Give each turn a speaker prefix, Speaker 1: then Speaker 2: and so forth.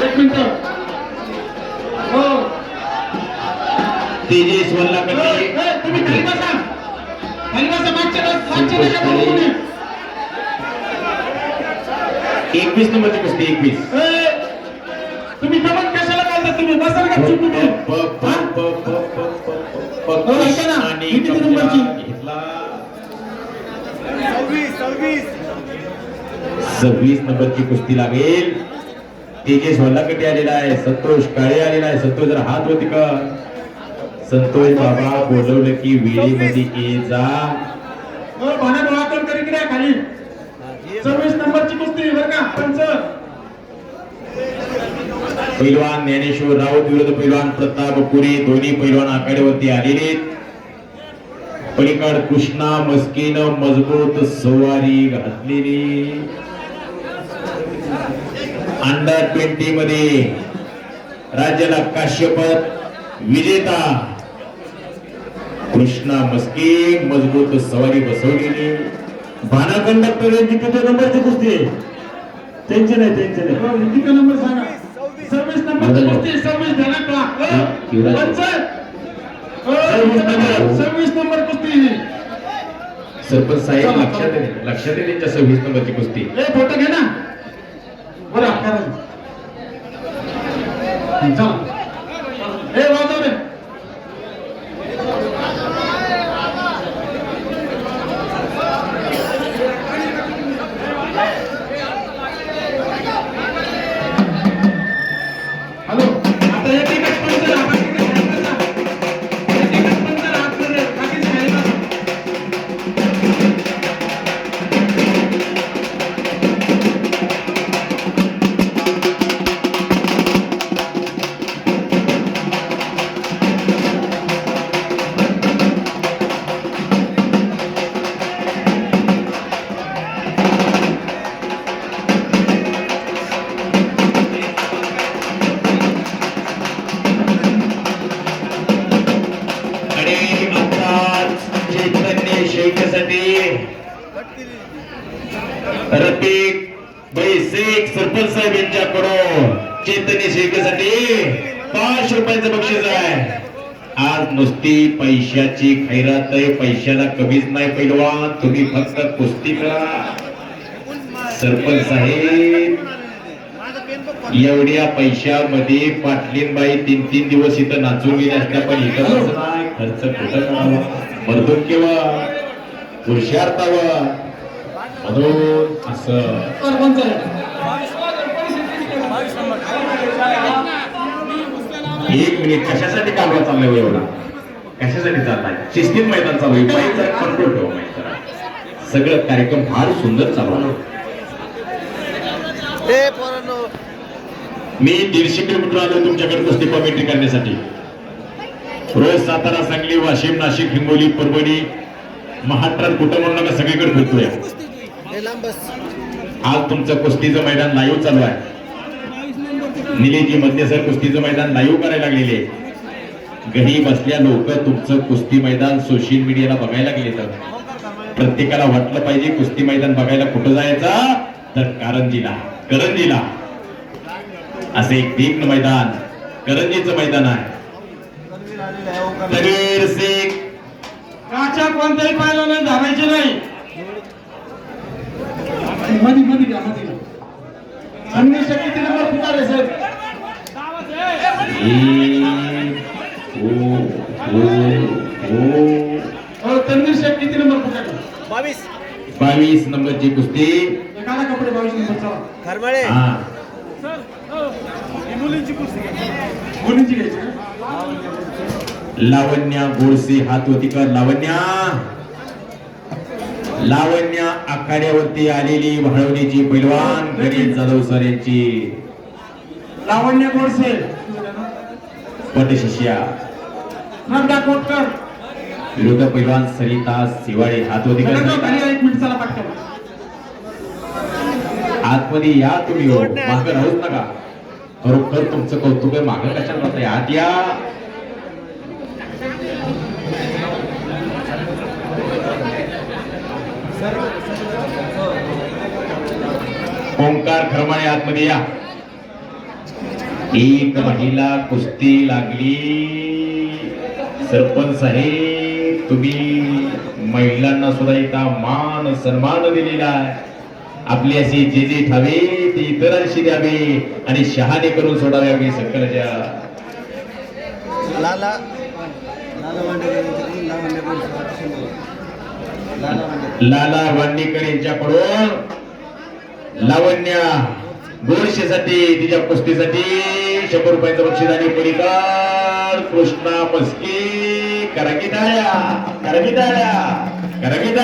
Speaker 1: एक मिनिट हो
Speaker 2: तेजेश
Speaker 1: हो,
Speaker 2: वल्लाकडे
Speaker 1: ए, तुम्ही खाली बसा खाली बसा मागच्या मागच्या.
Speaker 2: एकवीस नंबरची कुस्ती एकवीस
Speaker 1: तुम्ही दमन कशाला घालता तुम्ही बसाल का हा? हो, ऐका ना,
Speaker 2: आणि
Speaker 1: ही किती नंबरची?
Speaker 2: घेतला सव्वीस नंबरची कुस्ती लागेल. तेजेश वल्लाकडे आलेला आहे. संतोष काळे आलेला आहे. संतोष जरा हात होती का संतोष बाबा बोलवलं की वेळेमध्ये ये जा.
Speaker 1: भाना गोळा करून तरी इकडे या खाली. सव्वीस नंबरची कुस्ती बरं का? पंच.
Speaker 2: पैलवान ज्ञानेश्वर राऊत विरुद्ध पैलवान प्रताप पुरी दोन्ही पैलवान आघाडीवरती आलेले पलीकड कृष्णा मस्कीन मजबूत सवारी घातलेली. अंडर ट्वेंटी मध्ये राज्याला काश्यपत विजेता कृष्णा मस्के मजबूत सवारी बसवलेली. भाना कंडक्टर यांची किती नंबरची कुस्ती त्यांची नाही त्यांची नाही.
Speaker 1: हो, किती नंबर सांगा? सव्वीस नंबरची कुस्ती सव्वीस झाला का? हो, हो,
Speaker 2: सव्वीस नंबर.
Speaker 1: सव्वीस नंबर कुस्ती
Speaker 2: सरपंच साहेब लक्षात येईल लक्षात येईल त्यांच्या सव्वीस नंबरची कुस्ती.
Speaker 1: फोटो घे ना. बरं करा चला
Speaker 2: रफिक भाई शेख सरपंच साहेब यांच्याकडून चैतन्य शेखसाठी पाच रुपयाचं बक्षीस आहे. आज नुसती पैशाची खैरात आहे पैशाला कमीच नाही पैलवान तुम्ही फक्त कुस्ती करा. सरपंच साहेब एवढ्या पैशामध्ये पाटलीनबाई तीन तीन दिवस इथं नाचून गेले असल्या पण इथं खर्च कुठं हुशार तावा म्हणून असं एक मिनिट कशासाठी कालवा चाललाय हो एवढा? कशासाठी चाललाय? शिस्तीत मैदान चालू आहे बाईचा कंट्रोल ठेवा माहिती. सगळं कार्यक्रम फार सुंदर चालू आहे. मी दीडशे किलोमीटर आलो तुमच्याकडे कुस्ती कॉमेंट्री करण्यासाठी. रोज सातारा सांगली वाशिम नाशिक हिंगोली परभणी महाराष्ट्रात कुठं म्हणू नका सगळीकडे फिरतोय. आज तुमचं कुस्तीचं मैदान लाईव्ह चालू आहे. निलेजी मध्यसर कुस्तीचं मैदान लाईव्ह करायला लागलेले घरी बसल्या लोक तुमचं कुस्ती मैदान सोशल मीडियाला बघायला लागले तर. प्रत्येकाला वाटलं पाहिजे कुस्ती मैदान बघायला कुठं जायचं? तर कारंजीला करंजीला. असे एक भीम मैदान करंजीचं मैदान आहे. शेख
Speaker 1: कोणत्याही पाहिलं नाही धावायचे नाही. मधी मधी घ्या मधी घ्या. अन्वेषक किती नंबर पुकारले साहेब.
Speaker 2: एक, ओ, ओ, ओ.
Speaker 1: हो तन्वीर शेख किती नंबर पुकारले
Speaker 2: बावीस नंबरची कुस्ती
Speaker 1: कपडे बावीस नंबर
Speaker 2: हा.
Speaker 1: मुलींची घ्यायची?
Speaker 2: लावण्या गोडसे हात होती का लावण्या. लावण्या आखाड्यावरती आलेली भाळवणीची पैलवान गणेश जाधव सर यांची.
Speaker 1: लावण्य गोडसे.
Speaker 2: पटशिष्या.
Speaker 1: नंदा कोटकर.
Speaker 2: विरुद्ध पैलवान सरिता शिवाळे हात होती
Speaker 1: एक मिनिट चला पटकन
Speaker 2: आतमध्ये या तुम्ही हो. माग राहूच नका. खरोखर तुमचं कौतुक आहे. माग कशाला आत या. ओंकार खरमाळे आतमध्ये या. एक महिला कुस्ती लागली. सरपंच साहेब तुम्ही महिलांना सुद्धा इथं मान सन्मान दिलेला आहे. आपली अशी जे जे ठावे ते इतरांशी द्यावे आणि शहाणे करून सोडावे अगदी सकलच्या
Speaker 3: लाला लाला लाला वांडेकर
Speaker 2: यांच्याकडून लावण्या गोडशेसाठी तिच्या कुस्तीसाठी शंभर रुपयाचं बक्षीस आणि परिकार कृष्णा पस्की. करा की टाळ्या करा की